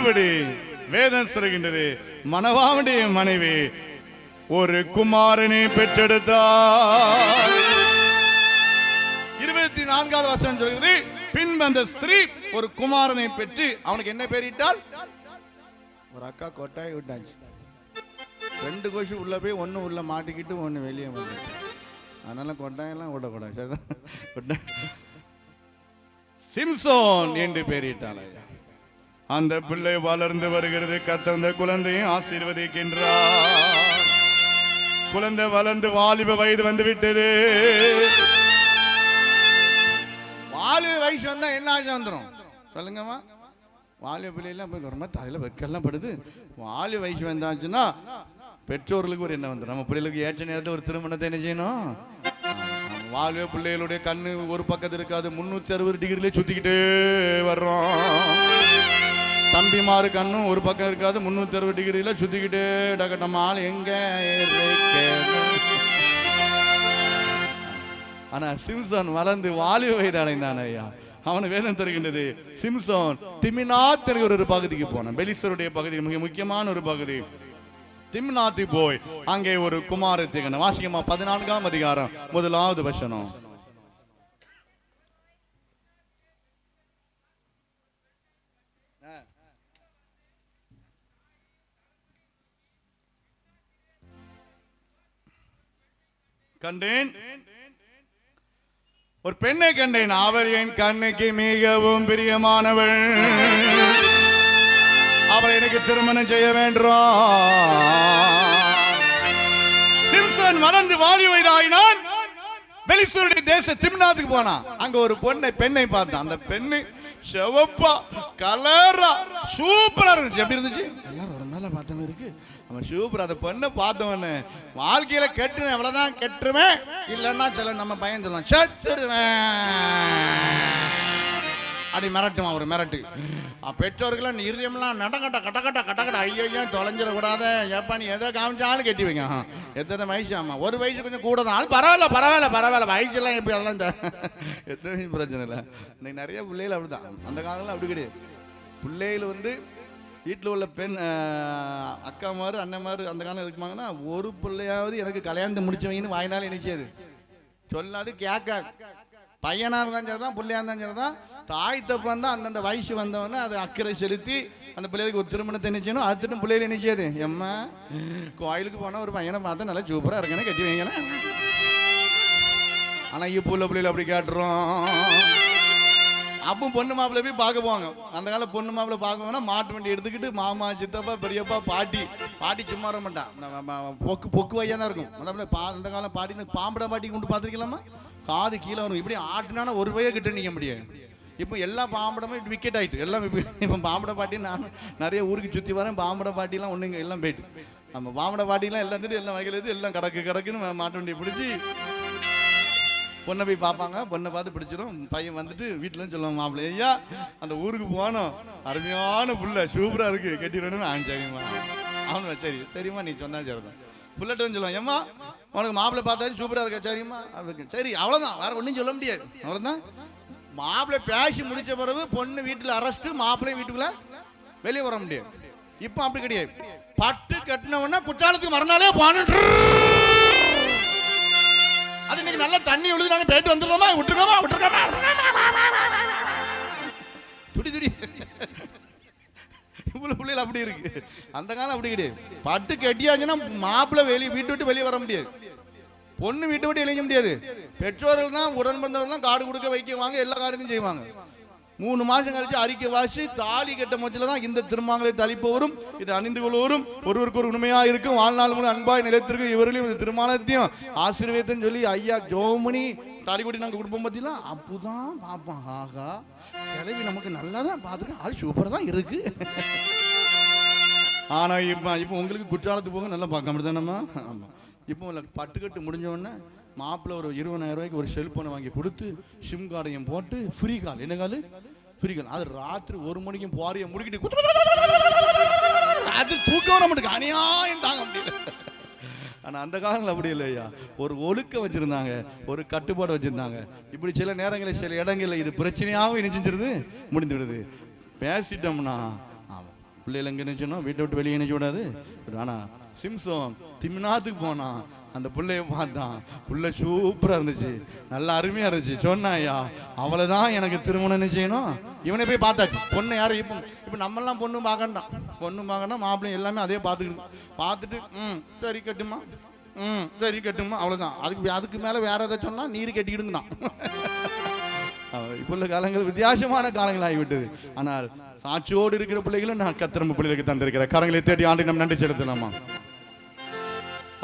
சொன்னதுபடி வேதம் சொல்கின்றது மனவாவுடைய மனைவி ஒரு குமாரனை பெற்றெடுத்தார். இருபத்தி நான்காவது வருஷம் சொல்கிறது பின்பு அந்த ஸ்திரீ ஒரு குமாரனை பெற்று அவனுக்கு என்ன பேரிட்டால் ஒரு அக்கா கொட்டாய் விட்டாச்சு. ரெண்டு கொசு உள்ள போய் ஒன்று உள்ள மாட்டிக்கிட்டு ஒன்று வெளியே வந்துட்டு அதனால கொட்டாயெல்லாம் விடக்கூடாது. சரிதான். சிம்சோன் என்று பேரிட்டான் ஐயா. அந்த பிள்ளை வளர்ந்து வருகிறது. கத்தந்த குழந்தையும் ஆசீர்வதிக்கின்றார். குழந்தை வளர்ந்து வாலிப வயது வந்து விட்டது வாலிப வயசு வந்தா என்ன வந்துடும் சொல்லுங்கம்மா. வாலிப பிள்ளைலாம் போய் ரொம்ப தலையில் வெக்கெல்லாம் படுது. வாலிப வயசு வந்தாச்சுன்னா பெற்றோர்களுக்கு ஒரு என்ன வந்துடும் நம்ம பிள்ளைகளுக்கு ஏற்ற நேரத்தில் ஒரு திருமணத்தை என்ன செய்யணும்? வாலிப பிள்ளைகளுடைய கண்ணு ஒரு பக்கத்து இருக்காது. முன்னூற்றி அறுபது டிகிரிலே சுற்றிக்கிட்டே வர்றோம். தம்பிமாரு கண்ணும் ஒரு பக்கம் இருக்காது முந்நூற்றி அறுபது டிகிரியில் சுற்றிக்கிட்டே டக்க நம்ம ஆள் எங்கே ஆனா சிம்சன் வளர்ந்து வாலிப வயது அடைந்தான் ஐயா. அவனு வேதம் தருகின்றது சிம்சோன் திமினாத் என்கிற ஒரு பகுதிக்கு போனான். பெலிசருடைய பகுதி மிக முக்கியமான ஒரு பகுதி. திம்னாத்தி போய் அங்கே ஒரு குமாரத்தை கண்ட வாசிக்கமா பதினான்காம் அதிகாரம் முதலாவது வசனம். கண்டேன். ஒரு பெண்ணை கண்டேன். அவள் என் கண்ணுக்கு மிகவும் பிரியமானவள். அவள் எனக்கு திருமணம் செய்ய வேண்டும் சிம்சன் வளர்ந்து வாலி வயதாயினான். பெலிசூருடைய தேச திம்னாத்துக்கு போனான். அங்க ஒரு பொண்ணை பெண்ணை பார்த்தான். அந்த பெண்ணு செவப்பா கலரா சூப்பரா இருந்துச்சு. எப்படி இருந்துச்சு? எல்லாரும் ஒரு மேல பார்த்தவங்க இருக்கு. அவன் சூப்பர் அந்த பொண்ணை பார்த்தவனே வாழ்க்கையில கெட்டுவேன் எவ்வளவுதான் கெட்டுருவேன். இல்லைன்னா சில நம்ம பையன் சொல்லலாம் செத்துருவேன். அப்படி மிரட்டுமா ஒரு மிரட்டு. பெற்றோர்களும் பெற்றோர்கள்லாம் இருதயம்லாம் நடக்கட்ட கட்டக்கட்ட கட்டக்கட்ட ஐயோ தொலைஞ்சிடக்கூடாத. ஏப்பா நீ எதை காமிச்சாலும் கட்டி வைங்க. எத்தனை வயசு ஆமாம் ஒரு வயசு கொஞ்சம் கூட தான். பரவாயில்ல பரவாயில்ல பரவாயில்ல வயசுலாம் எப்படி அதெல்லாம் எத்தனை பிரச்சனை இல்லை. இன்னைக்கு நிறைய பிள்ளைகள் அப்படிதான். அந்த காலத்தில் அப்படி கிடையாது. பிள்ளைகள் வந்து வீட்டில் உள்ள பெண் அஹ், அக்காமாரு அண்ணன்மாரு அந்த காலம் இருக்குமாங்கன்னா ஒரு பிள்ளையாவது எனக்கு கல்யாணத்தை முடிச்சவங்கன்னு வாயினால இணைச்சியது சொல்லாது கேட்க பையனாக இருந்தாலும் சரி தான் பிள்ளையாக இருந்தாலும் சரி தான் தாய் தப்பன் தான் அந்தந்த வயசு வந்தவொடனே அதை அக்கறை செலுத்தி அந்த பிள்ளைகளுக்கு ஒரு திருமணத்தை நினைச்சணும் அதுட்டு பிள்ளைகள் நினைச்சது எம்மா கோயிலுக்கு போனால் ஒரு பையனை பார்த்தா நல்லா சூப்பராக இருக்கேன்னு கட்டி வைங்களேன். ஆனால் இப்போ உள்ள பிள்ளைகள் அப்படி கேட்டுறோம். அப்போ பொண்ணு மாப்பிள்ளை போய் பார்க்க போவாங்க. அந்த கால பொண்ணு மாப்பிள்ளை பார்க்க மாட்டு வண்டி எடுத்துக்கிட்டு மாமா சித்தப்பா பெரியப்பா பாட்டி பாட்டி சும்மா வர மாட்டான் பொக்கு பொக்கு வையாக தான் இருக்கும். அந்த பா அந்த காலம் பாட்டி பாம்பட பாட்டி கொண்டு பார்த்துருக்கலாமா? காது கீழே வரும். இப்படி ஆட்டுனானா ஒரு வகையை கிட்ட நிற்க முடியாது. இப்போ எல்லா பாம்படமும் இப்படி விக்கெட் ஆயிட்டு எல்லாம் இப்போ பாம்பட பாட்டி நான் நிறைய ஊருக்கு சுற்றி வரேன். பாம்பட பாட்டிலாம் ஒன்றுங்க எல்லாம் போயிட்டு. நம்ம பாம்பட பாட்டிலாம் எல்லாம் எல்லாம் வகையில் எல்லாம் கடக்கு கடக்குன்னு மாட்டு வண்டியை பிடிச்சி பொண்ணை போய் பார்ப்பாங்க. பொண்ணை பார்த்து பிடிச்சிரும். பையன் வந்துட்டு வீட்டில் சொல்லுவாங்க மாப்பிள்ளை ஐயா அந்த ஊருக்கு போனோம் அருமையான புள்ள சூப்பராக இருக்குது கட்டிடணும் ஆன் சரிம்மா அவனு சரி சரிம்மா நீ சொன்னா சரிதான். புள்ளட்டும் சொல்லுவான் ஏம்மா உனக்கு மாப்பிள்ளை பார்த்தாச்சு சூப்பராக இருக்கா சரிம்மா? அவளுக்கு சரி அவ்வளோதான் வேற ஒன்றும் சொல்ல முடியாது. அவ்வளோதான் மாப்பிள்ளை பேசி முடித்த பிறகு பொண்ணு வீட்டில் அரெஸ்ட்டு மாப்பிள்ளை வீட்டுக்குள்ளே வெளியே வர முடியாது. இப்போ அப்படி கிடையாது. பட்டு கட்டினவொடனே குற்றாலத்துக்கு மறுநாளே பானுட்டு அது இன்னைக்கு நல்லா தண்ணி விழுது நாங்கள் போயிட்டு வந்துடுறோமா? விட்டுருக்கோமா? விட்டுருக்கோமா? துடி துடி. இவ்வளவு பிள்ளைகள் அப்படி இருக்கு. அந்த காலம் அப்படி கிடையாது. பட்டு கட்டியாச்சுன்னா மாப்பிள்ளை வெளியே வீட்டு விட்டு வெளியே வர முடியாது. பொண்ணு வீட்டு விட்டு இழைக்க முடியாது. பெற்றோர்கள் தான் உடன் பிறந்தவர்கள் தான் காடு கொடுக்க வைக்குவாங்க எல்லா காரியத்தையும் செய்வாங்க. மூணு மாசம் கழிச்சு அறிக்கை வாசி தாலி கட்ட மச்சில தான் இந்த திருமாங்களை தளிப்பவரும் இதை அணிந்து கொள்வரும். ஒருவருக்கு ஒரு உண்மையா இருக்கும். வாழ்நாள் முழு அன்பாய் நிலைத்திருக்கும் இவர்களையும் இந்த திருமணத்தையும் ஆசீர்வாதத்தையும் சொல்லி ஐயா ஜோமணி தாலி கொடி நாங்கள் கொடுப்போம் பார்த்தீங்களா அப்போதான் பார்ப்போம் ஆகா கிளவி நமக்கு நல்லா தான் பார்த்துருக்கோம் ஆள் சூப்பராக தான் இருக்கு. ஆனா இப்போ இப்போ உங்களுக்கு குற்றாலத்துக்கு போக நல்லா பார்க்க முடியுதானம்மா? ஆமாம் இப்போ பட்டுக்கட்டு முடிஞ்சவொடனே மாப்பிள்ள மாப்பிள்ளை ஒரு இருபதாயிரம் ரூபாய்க்கு ஒரு செல்போனை வாங்கி கொடுத்து சிம் கார்டையும் போட்டு ஃப்ரீ கால். என்ன கால்? பிரிக்கணும் அது ராத்திரி ஒரு மணிக்கும் போறிய முடிக்கிட்டு அது தூக்கம் வர மாட்டேங்க அநியாயம் தாங்க முடியல ஆனால் அந்த காலங்கள் அப்படி இல்லையா ஒரு ஒழுக்க வச்சுருந்தாங்க ஒரு கட்டுப்பாடு வச்சுருந்தாங்க இப்படி சில நேரங்களில் சில இடங்களில் இது பிரச்சனையாகவும் இணைச்சிருது முடிந்துவிடுது பேசிட்டோம்னா ஆமாம் பிள்ளைகள் எங்கே நினைச்சோன்னா வீட்டை விட்டு வெளியே நினைச்ச விடாது ஆனால் சிம்சம் திம்னாத்துக்கு போனால் அந்த பிள்ளைய பார்த்தான். புள்ள சூப்பராக இருந்துச்சு. நல்லா அருமையாக இருந்துச்சு. சொன்னாயா அவளை தான் எனக்கு திருமணம் செய்யணும்? இவனை போய் பார்த்தாச்சு. பொண்ணு யாரும் இப்போ இப்போ நம்மெல்லாம் பொண்ணு பார்க்கண்டாம் பொண்ணு பார்க்கணும் மாப்பிள்ளை எல்லாமே அதே பார்த்துக்கணும். பார்த்துட்டு ம் சரி கட்டுமா? ம் சரி கட்டுமா? அவ்வளோதான் அதுக்கு அதுக்கு மேலே வேற ஏதாச்சும் சொன்னால் நீர் கட்டிக்கிடுங்கண்ணா இப்போ உள்ள காலங்கள் வித்தியாசமான காலங்கள் ஆகிவிட்டது ஆனால் சாட்சியோடு இருக்கிற பிள்ளைகளும் நான் கத்திரம்பு பிள்ளைகளுக்கு தந்திருக்கிறேன் கரங்களை தேடி ஆண்டு நம்ம நன்றி செலுத்தலாமா?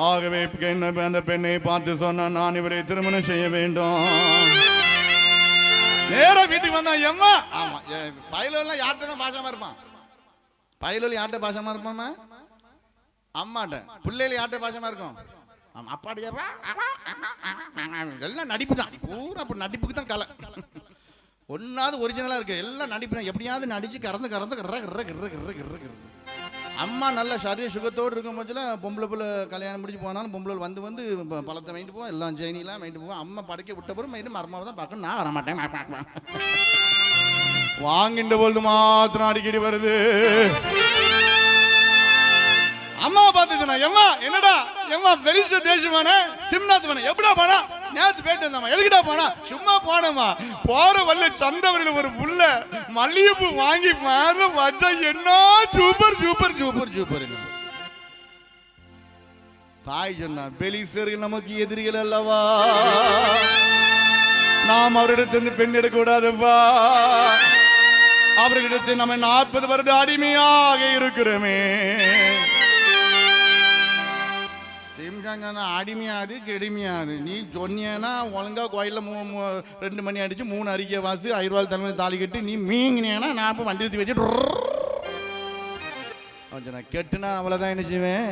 ஆகவே என்ன அந்த பெண்ணை பார்த்து சொன்ன நான் இவரை திருமணம் செய்ய வேண்டும். நேரா வீட்டுக்கு வந்தான் எம்மா! ஆமா பயிலெல்லாம் யார்கிட்ட தான் பாசமா இருப்பான்? பயலூர் யார்கிட்ட பாசமா இருப்பான் அம்மாட்ட. பிள்ளைகள் யார்கிட்ட பாசமா இருக்கும்? ஆமா அப்பாடி எல்லாம் நடிப்பு தான். பூரா அப்படி நடிப்புக்கு தான் கலை. ஒன்னாவது ஒரிஜினலா இருக்கு. எல்லாம் நடிப்பு தான். எப்படியாவது நடிச்சு கறந்து கறந்து கர்ற கர்ற கர்ற கர்ற கர்ற கர்ற அம்மா நல்ல சரிய சுகத்தோடு இருக்கும் போதில் பொம்பளை பிள்ளை கல்யாணம் முடிச்சு போனாலும் பொம்பளை வந்து வந்து ப- பழத்தை வாங்கிட்டு போவோம் எல்லாம் ஜெயினிலாம் வாங்கிட்டு போவோம். அம்மா படைக்க விட்ட பிறகு மைண்டு மரமாவை தான் பார்க்கணும். நான் வரமாட்டேன் பார்ப்பேன் வாங்கின்ற பொழுது மாத்திரம் அடிக்கடி வருது. அம்மா பார்த்துச்சுனா எம்மா என்னடா எம்மா பெரிய தேசமான சிம்னாத்து போன எப்படா போனா? நேத்து போயிட்டு வந்தாமா எதுக்கிட்டா போனா? சும்மா போனோமா போற வல்ல சந்தவரில் ஒரு புள்ள மல்லிகைப்பூ வாங்கி மேல வச்சா என்ன சூப்பர் சூப்பர் சூப்பர் சூப்பர். தாய் சொன்னா பெலிசர்கள் நமக்கு எதிரிகள் அல்லவா? நாம் அவரிடத்திலிருந்து பெண் எடுக்க கூடாதுப்பா அவர்களிடத்தில் நம்ம நாற்பது வருட அடிமையாக இருக்கிறோமே. சிம்சாங்க அடிமையாது கெடுமையாது. நீ சொன்னியன்னா ஒழுங்கா கோயிலில் மூ மூ- ரெண்டு மணி அடித்து மூணு அறிக்கை வாசி ஐநூறு தலைமை தாலி கட்டி நீ மீங்கினேன்னா நான் இப்போ வண்டி ஊற்றி வச்சுட்டு அவன் கெட்டுனா அவ்வளோதான் என்ன செய்வேன்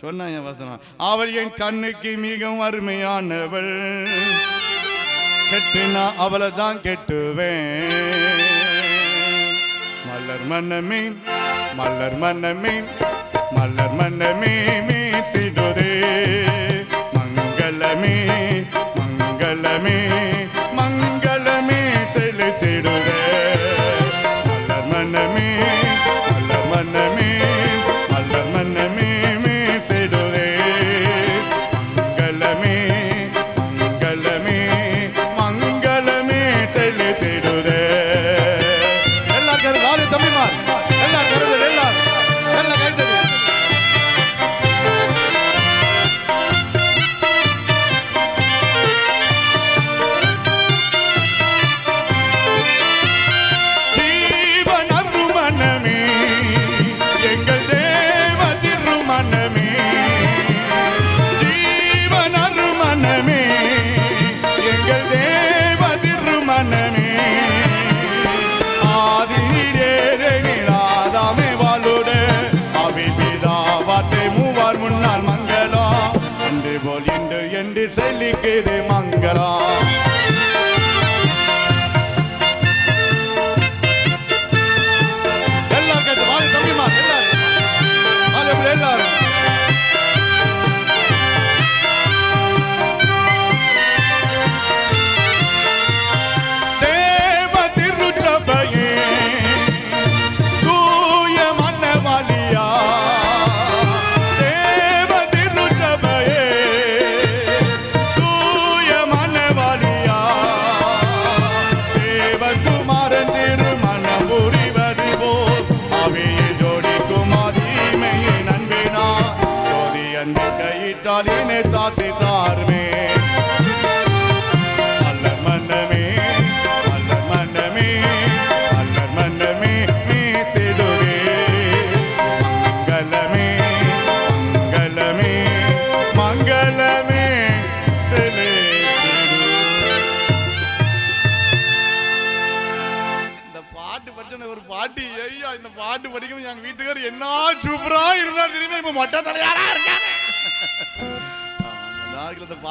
சொன்னான் என் வசனம் அவள் என் கண்ணுக்கு மிகவும் அருமையானவள் கெட்டுனா அவளை தான் கெட்டுவேன் மலர் மன்னமே மலர் மன்னமே மலர் மன்னமே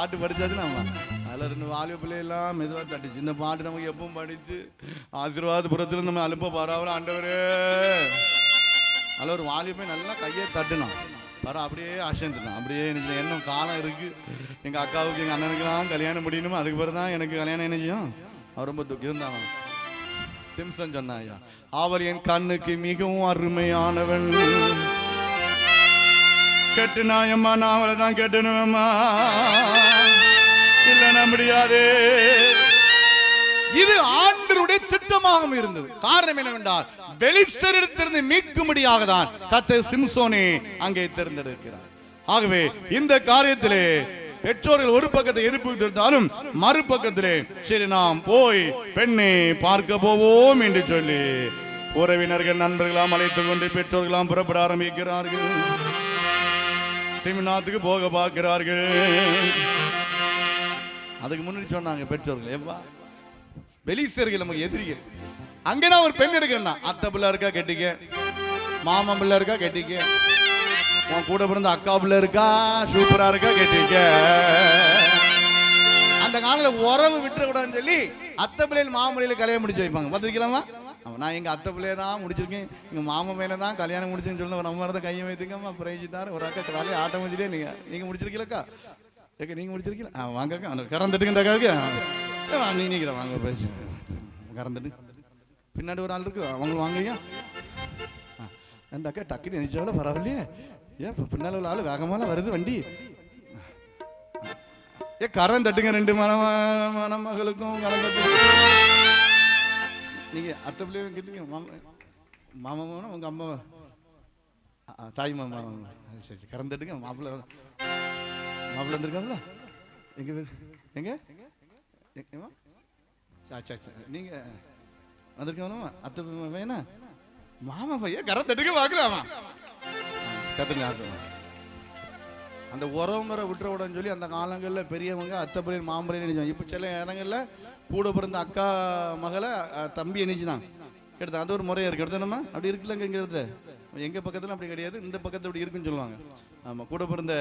பாட்டு படித்தாச்சு நம்ம அதில் ரெண்டு வாலிப பிள்ளையெல்லாம் மெதுவாக தட்டுச்சு. இந்த பாட்டு நமக்கு எப்பவும் படித்து ஆசீர்வாதபுரத்தில் நம்ம அலுப்ப பரவாயில்ல ஆண்டவரே. அதில் ஒரு வாலிபை நல்லா கையை தட்டுனான். வர அப்படியே அசந்துட்டான் அப்படியே எனக்கு இன்னும் காலம் இருக்குது எங்கள் அக்காவுக்கு எங்கள் அண்ணனுக்கெல்லாம் கல்யாணம் முடியணும்? அதுக்கு பிறகு தான் எனக்கு கல்யாணம் என்ன செய்யும்? அவன் ரொம்ப துக்கியம் தான் சிம்சன் சொன்னான் ஐயா அவர் என் கண்ணுக்கு மிகவும் அருமையானவன் கெட்டுனாயம்மா நான் அவளை தான் கெட்டணுமம்மா. இல்லைன்னா முடியாது. இது ஆண்டருடைய திட்டமாகவும் இருந்தது. காரணம் என்னவென்றால் வெளிச்சரிடத்திலிருந்து மீட்கும்படியாக தான் தத்தை சிம்சோனே அங்கே தேர்ந்தெடுக்கிறார். ஆகவே இந்த காரியத்திலே பெற்றோர்கள் ஒரு பக்கத்தை எதிர்ப்பு இருந்தாலும் மறுபக்கத்திலே சரி நாம் போய் பெண்ணை பார்க்க போவோம் என்று சொல்லி உறவினர்கள் நண்பர்களாம் அழைத்துக் கொண்டு பெற்றோர்களாம் புறப்பட ஆரம்பிக்கிறார்கள். திமிழ்நாட்டுக்கு போக பார்க்கிறார்கள். அதுக்கு முன்னாடி சொன்னாங்க பெற்றோர்கள் எவ்வா வெளிசர்கள் நமக்கு எதிரிகள். அங்கே நான் ஒரு பெண் எடுக்கணும் அத்தை பிள்ளை இருக்கா கெட்டிக்க? மாமன் பிள்ளை இருக்கா கெட்டிக்க? உன் கூட பிறந்த அக்கா பிள்ளை இருக்கா? சூப்பரா இருக்கா கெட்டிக்க? அந்த காலத்துல உறவு விட்டுறக்கூடாதுன்னு சொல்லி அத்தை பிள்ளைகள் மாமன் கல்யாணம் முடிச்சு வைப்பாங்க. பார்த்துருக்கலாமா நான் எங்கள் அத்தை பிள்ளைய தான் முடிச்சிருக்கேன். எங்கள் மாமன் மேலே தான் கல்யாணம் முடிச்சுன்னு சொல்லி நம்ம தான் கையை வைத்துக்கம்மா பிரைஜித்தார் ஒரு அக்கா காலையில் ஆட்டம் முடிச்சுட்டே நீங்கள் நீங்கள் முடிச்சிருக்கீங்களக்கா? ஏக்கா நீங்கள் முடிச்சிருக்கீங்களா? ஆ வாங்கக்கா அந்த கறந்துட்டுங்க அக்காவுக்கு. ஆ, நீ நீக்கிற வாங்க பேசு கறந்துட்டு. பின்னாடி ஒரு ஆள் இருக்கு. அவங்க வாங்கய்யா ஆ, அந்த அக்கா டக்குன்னு நினைச்சாலும் பரவாயில்லையே. ஏன் பின்னால் உள்ள ஆள் வேகமாலாம் வருது வண்டி. ஏ கரம் தட்டுங்க ரெண்டு மன மணமகளுக்கும் கரம் தட்டுங்க. நீங்கள் அத்தை பிள்ளையும் கேட்டீங்க மாமா மாமா மாமா உங்க அம்மா. தாய் மாமா சரி சரி கரம் மாப்பிள்ளை மாப்பிள்ளை வந்திருக்காங்களா? எங்கே எங்கே? எங்க சரி சரி சரி நீங்க அத்தை பையனா மாமா பையன்? கரம் பார்க்கலாமா? கத்துங்க கத்துங்க. அந்த உறவு முறை விட்டுற விட்டுறவுடன்னு சொல்லி அந்த காலங்களில் பெரியவங்க அத்தை பிள்ளைகள் மாம்பிள்ளைன்னு இப்போ சில இடங்கள்ல கூட பிறந்த அக்கா மகளை தம்பி நினைச்சுதான் கிட்டத்தட்ட அது ஒரு முறையாக இருக்கு. எடுத்து நம்ம அப்படி இருக்குல்லங்க இங்கே எங்கள் பக்கத்தில் அப்படி கிடையாது. இந்த பக்கத்தில் அப்படி இருக்குன்னு சொல்லுவாங்க. ஆமாம் கூட பிறந்த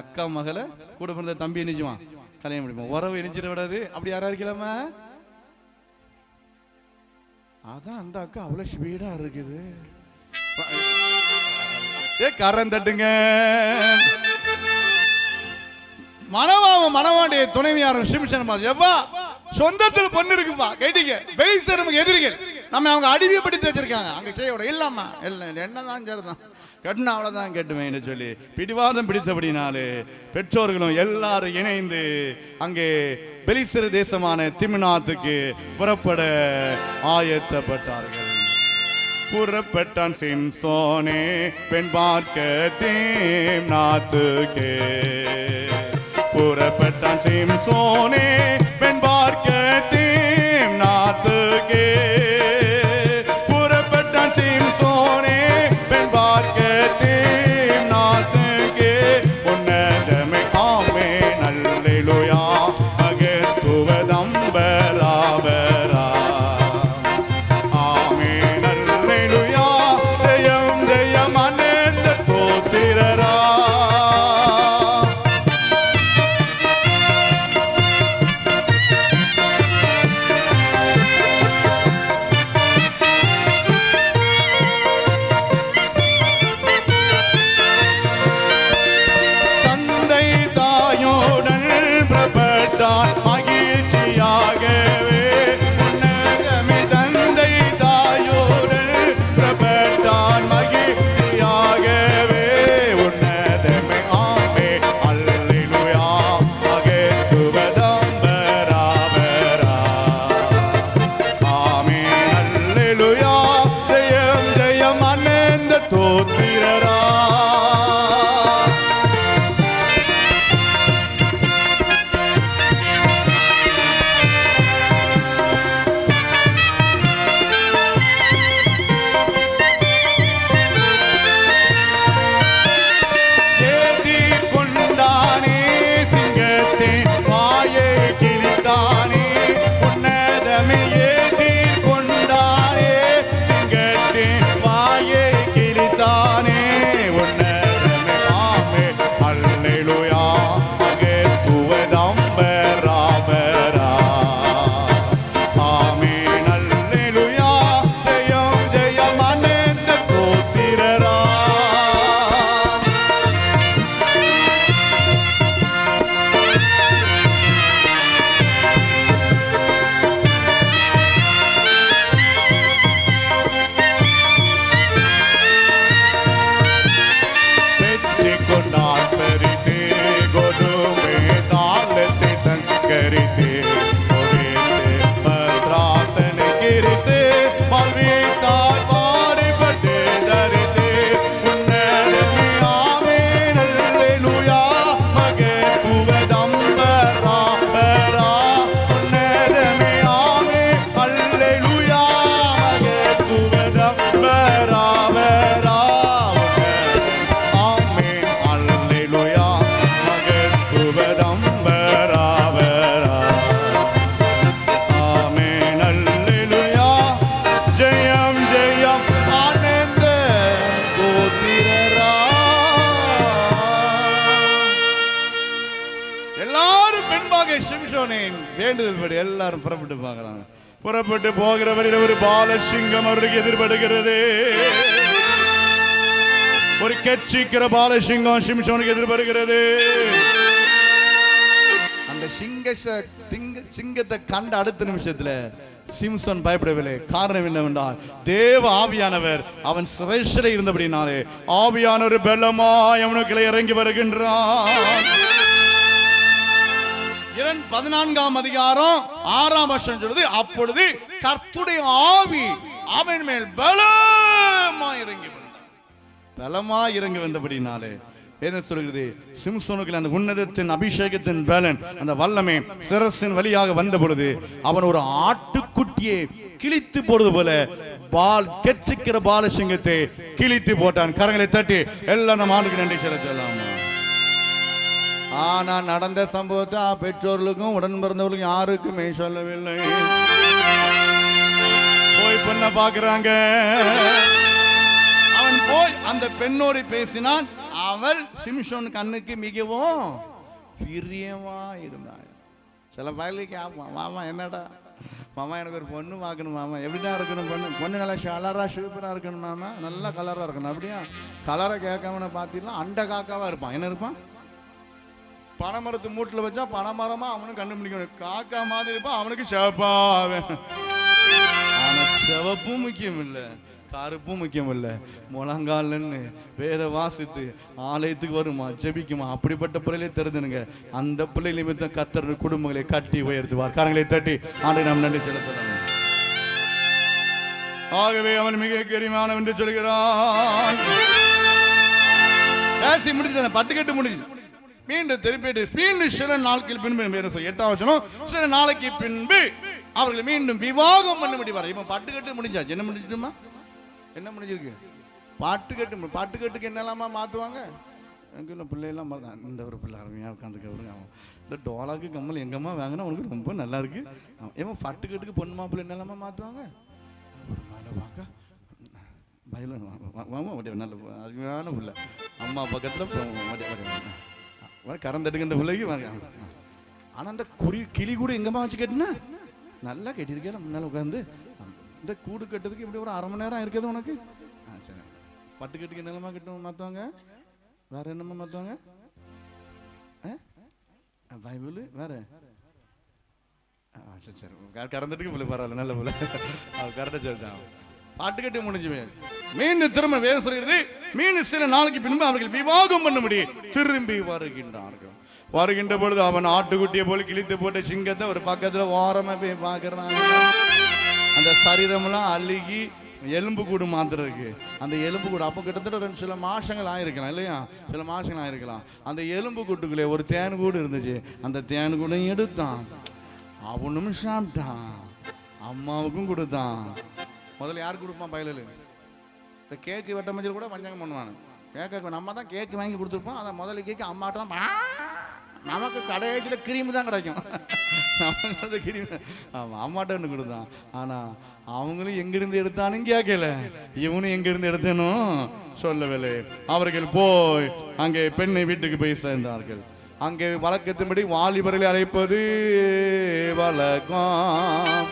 அக்கா மகளை கூட பிறந்த தம்பி நினைச்சுவான் கல்யாணம் முடிப்போம். உறவு இணைச்சிட விடாது. அப்படி யாராக இருக்கலாமா அதான் அந்த அக்கா அவ்வளோ ஸ்பீடாக இருக்குது. ஏ கரம் தட்டுங்க. மணவாவும் மனவாண்டிய துணைவியாரும் சிம்சன் மாதிரி எவ்வா சொந்தத்தில் பொண்ணு இருக்குப்பா. கேட்டீங்க. வெளிசர் நமக்கு எதிரிகள். நம்ம அவங்க அடிமைப்படுத்தி வச்சிருக்காங்க. அங்க செய்ய இல்லாமா இல்லை என்னதான் சரிதான். கட்டின அவ்வளோதான் கேட்டுவேன்னு சொல்லி பிடிவாதம் பிடித்தபடினாலே பெற்றோர்களும் எல்லாரும் இணைந்து அங்கே பெலிசிறு தேசமான திமிநாத்துக்கு புறப்பட ஆயத்தப்பட்டார்கள். புறப்பட்டான் சிம்சோனே பெண் பார்க்க தீம் நாத்துக்கே. புறப்பட்டான் சிம்சோனே பெண் பார்க்க ஆண்டோனின் வேண்டுதல் படி எல்லாரும் புறப்பட்டு பார்க்கறாங்க புறப்பட்டு போகிற ஒரு பாலசிங்கம் அவருக்கு எதிர்படுகிறது. ஒரு கெச்சிக்கிற பாலசிங்கம் சிம்சோனுக்கு எதிர்படுகிறது. அந்த சிங்க திங்க சிங்கத்தை கண்ட அடுத்த நிமிஷத்துல சிம்சன் பயப்படவில்லை. காரணம் என்னவென்றால் தேவ ஆவியானவர் அவன் சிறைசில இருந்தபடினாலே ஆவியானவர் பெல்லமாய் அவனுக்குள்ளே இறங்கி வருகின்றான். இரண்டு பதினான்காம் அதிகாரம் ஆறாம் வருஷம் சொல்லுது அப்பொழுது கர்த்துடைய ஆவி அவன் மேல் பலமா இறங்கி வந்தார் பலமா இறங்கி வந்தபடினாலே என்ன சொல்கிறது சிம்சோனுக்கு அந்த உன்னதத்தின் அபிஷேகத்தின் பலன் அந்த வல்லமை சிரசின் வழியாக வந்த பொழுது அவன் ஒரு ஆட்டுக்குட்டியை கிழித்து போடுவது போல பால் கெச்சிக்கிற பாலசிங்கத்தை கிழித்து போட்டான். கரங்களை தட்டி எல்லாம் நம்ம ஆண்டுக்கு நன்றி செலுத்தலாம். ஆனா நடந்த சம்பவத்தை பெற்றோர்களுக்கும் உடன் பிறந்தவர்களுக்கும் யாருக்குமே சொல்லவில்லை. போய் பெண்ண பாக்குறாங்க அவன் போய் அந்த பெண்ணோடு பேசினான். அவள் சிம்சோன் கண்ணுக்கு மிகவும் பிரியமா இருந்தாள். சில பயலுக்கு கேட்பான் மாமா என்னடா? மாமா எனக்கு ஒரு பொண்ணு பார்க்கணும் மாமா. எப்படிதான் இருக்கணும் பொண்ணு? பொண்ணு நல்லா கலராக சூப்பராக இருக்கணும் மாமா. நல்லா கலராக இருக்கணும் அப்படியா? கலரை கேட்காம பார்த்தீங்கன்னா அண்டை காக்காவாக இருப்பான். என்ன இருப்பான்? பனைமரத்து மூட்டில் வச்சா பனைமரமாக அவனும் கண்டுபிடிக்கணும். காக்கா மாதிரி இருப்பான் அவனுக்கு சிவப்பா ஆனால் சிவப்பும் முக்கியம் இல்லை கருப்பும் முக்கியம் இல்லை. முழங்கால்னு வேற வாசித்து ஆலயத்துக்கு வருமா ஜெபிக்குமா? அப்படிப்பட்ட பிள்ளைகளே தெரிஞ்சுனுங்க. அந்த பிள்ளை நிமித்தம் கத்தர் குடும்பங்களை கட்டி உயர்த்துவார். காரங்களை தட்டி ஆண்டை நாம் நன்றி செலுத்தலாம் ஆகவே அவன் மிக கரிமானம் என்று சொல்கிறான். பேசி முடிஞ்சது பட்டுக்கட்டு முடிஞ்சு மீண்டும் திருப்பிட்டு மீண்டும் சில நாட்கள் பின்பு எட்டாம் வசனம் சில நாளைக்கு பின்பு அவர்கள் மீண்டும் விவாகம் பண்ணும்படி வர. இப்போ பாட்டுக்கட்டு முடிஞ்சாச்சு. என்ன முடிஞ்சிட்டுமா? என்ன முடிஞ்சிருக்கு? பாட்டு கட்டு பாட்டு கட்டுக்கு என்னெல்லாமா மாற்றுவாங்க எங்கள் இல்லை பிள்ளையெல்லாம் மறந்தா- இந்த ஒரு பிள்ளை அருமையாக உட்காந்துக்க அவன் இந்த டோலாக்கு கம்மல் எங்கம்மா வாங்கினா உனக்கு ரொம்ப நல்லா இருக்கு. ஏமா பாட்டுக்கட்டுக்கு பொண்ணு மாப்பிள்ளை என்னெல்லாமா மாற்றுவாங்க ஒரு மேலே பார்க்க பயிலும் வாமா நல்ல அருமையான பிள்ளை. அம்மா பக்கத்தில் வட்டி இந்த கறந்தெடுக்கின்ற பிள்ளைக்கு வாங்க. ஆனால் அந்த குறி கிளி கூட எங்கம்மா வச்சு கேட்டுனா? நல்லா கட்டியிருக்கேன் முன்னால் உட்காந்து இந்த கூடு கட்டுறதுக்கு இப்படி ஒரு அரை மணி நேரம் இருக்குது உனக்கு? ஆ சரி. பட்டு கட்டுக்கு என்னெல்லாமா கட்டும் மாற்றுவாங்க வேற என்னம்மா மாற்றுவாங்க பைபிள் வேற? ஆ, சரி சரி. க- கறந்துட்டுக்கு பிள்ளை பரவாயில்ல நல்ல போல அவள் கரெக்டாக சொல்லிட்டான். பாட்டு கட்டி முடிஞ்சுமே. மீண்டும் திரும்ப வேதம் சொல்கிறது மீண்டும் சில நாளைக்கு பின்பு அவர்கள் விவாகம் பண்ணும்படி திரும்பி வருகின்றார்கள். வருகின்ற பொழுது அவன் ஆட்டுக்குட்டியை போல கிழித்து போட்ட சிங்கத்தை ஒரு பக்கத்துல ஓரமா போய் பார்க்குறான். அந்த சரீரமெல்லாம் அழுகி எலும்பு கூடு மாத்திரம் இருக்கு. அந்த எலும்பு கூடு அப்போ கிட்டத்தட்ட ரெண்டு சில மாசங்கள் ஆயிருக்கலாம் இல்லையா? சில மாசங்கள் ஆயிருக்கலாம். அந்த எலும்பு கூட்டுக்குள்ளே ஒரு தேன் கூடு இருந்துச்சு. அந்த தேன் கூடையும் எடுத்தான். அவனும் சாப்பிட்டான். அம்மாவுக்கும் கொடுத்தான். முதல்ல யாருக்கு கொடுப்பான் பயலு இந்த கேக்கு வெட்ட மஞ்சள் கூட பஞ்சங்கம் பண்ணுவாங்க கேக்கு நம்ம தான் கேக்கு வாங்கி கொடுத்துருப்போம். அதை முதல்ல கேக்கு அம்மாட்ட தான் நமக்கு கடையில் கிரீம் தான் கிடைக்கும். நமக்கு அந்த கிரீம் ஆமாம் அம்மாட்ட ஒன்று கொடுத்தான். ஆனால் அவங்களும் எங்கிருந்து எடுத்தானும் கேட்கல இவனும் எங்கிருந்து எடுத்தனும் சொல்லவில்லை. அவர்கள் போய் அங்கே பெண்ணை வீட்டுக்கு போய் சேர்ந்தார்கள். அங்கே வழக்கத்தின்படி வாலிபர்களை அழைப்பது வழக்கம்.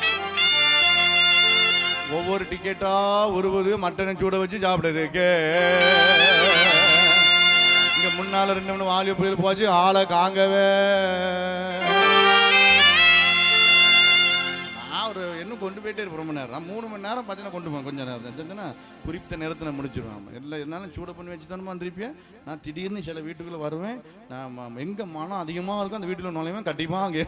ஒவ்வொரு டிக்கெட்டா உருவது மட்டனை சூட வச்சு சாப்பிடுறதுக்கு. இங்க முன்னால ரெண்டு மூணு வாலிய புயல் போச்சு ஆளை காங்கவே. கொண்டு போயிட்டே இருப்பேன் ரொம்ப நேரம். நான் மூணு மணி நேரம் பார்த்தீங்கன்னா கொண்டு போவேன். கொஞ்சம் நேரம். செஞ்சேன்னா குறிப்பிட்ட நேரத்தில் முடிச்சிடுவேன் எல்லாம் இருந்தாலும் சூட பண்ணி வச்சு தானே வந்திருப்பேன் நான் திடீர்னு சில வீட்டுக்குள்ளே வருவேன். நான் எங்கே மனம் அதிகமாக இருக்கும் அந்த வீட்டுக்குள்ள நுழைவேன். கண்டிப்பாக அங்கே.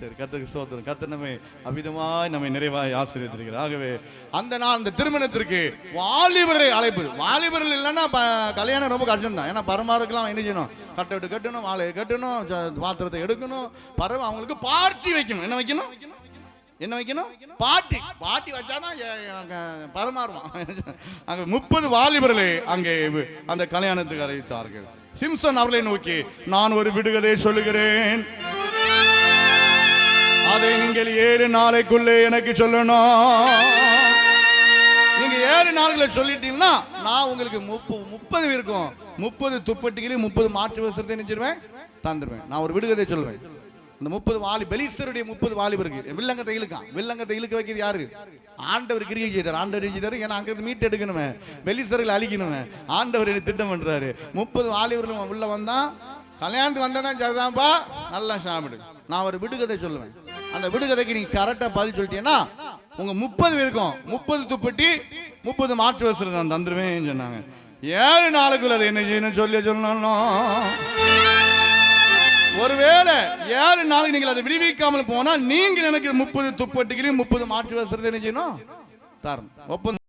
சரி கத்துக்கு சோத்திரம். கத்து நம்மை அமிதமாய் நம்மை நிறைவாய் ஆசிரியத்திருக்கிறார் ஆகவே அந்த நாள் அந்த திருமணத்திற்கு வாலிபரை அழைப்பு. வாலிபர்கள் இல்லைன்னா கல்யாணம் ரொம்ப கஷ்டம் தான் ஏன்னா பரமாருக்கெல்லாம் என்ன செய்யணும்? கட்டை விட்டு கட்டணும் வாழையை கட்டணும் பாத்திரத்தை எடுக்கணும். பரவ அவங்களுக்கு பார்ட்டி வைக்கணும். என்ன வைக்கணும்? என்ன வைக்கணும்? பாட்டி. பாட்டி வச்சாதான் பரமாறுவான் அங்க முப்பது வாலிபர்களை அங்கே அந்த கல்யாணத்துக்கு அறிவித்தார்கள். சிம்சன் அவர்களை நோக்கி நான் ஒரு விடுகதை சொல்லுகிறேன். அதை நீங்கள் ஏழு நாளைக்குள்ளே எனக்கு சொல்லணும். நீங்க ஏழு நாளுக்குள்ள சொல்லிட்டீங்கன்னா நான் உங்களுக்கு முப்பது முப்பது இருக்கும். முப்பது துப்பட்டிகளையும் முப்பது மாற்று வசத்தை நினைச்சிருவேன் தந்துடுவேன். நான் ஒரு விடுகதை சொல்லுவேன் இந்த முப்பது வாலி பெலிசருடைய முப்பது வாலிபர்கள் வில்லங்கத்தை இழுக்கான் வில்லங்கத்தை இழுக்க வைக்கிறது யாரு? ஆண்டவர் கிரியை செய்தார். ஆண்டவர் செய்தார்? ஏன்னா அங்கிருந்து மீட்டு எடுக்கணுமே. பெலிசர்கள் அழிக்கணுமே. ஆண்டவர் என்ன திட்டம் பண்றாரு. முப்பது வாலிபர்கள் உள்ள வந்தா கல்யாணத்துக்கு வந்தேன்னா சரிதான்ப்பா நல்லா சாப்பிடு. நான் ஒரு விடுகதை சொல்லுவேன். அந்த விடுகதைக்கு நீங்க கரெக்டா பதில் சொல்லிட்டீங்கன்னா உங்க முப்பது இருக்கும் முப்பது துப்பட்டி முப்பது மாற்று வசூல் நான் தந்துருவேன் சொன்னாங்க. ஏழு நாளுக்குள்ள அதை என்ன செய்யணும் சொல்லி சொல்லணும். ஒருவேளை ஏழு நாளைக்கு நீங்கள் அதை விடுவிக்காமல் போனால் நீங்கள் எனக்கு முப்பது துப்பட்டிகளையும் முப்பது மாற்று வசதி என்ன செய்யணும். தரணும். ஒப்பந்தம்.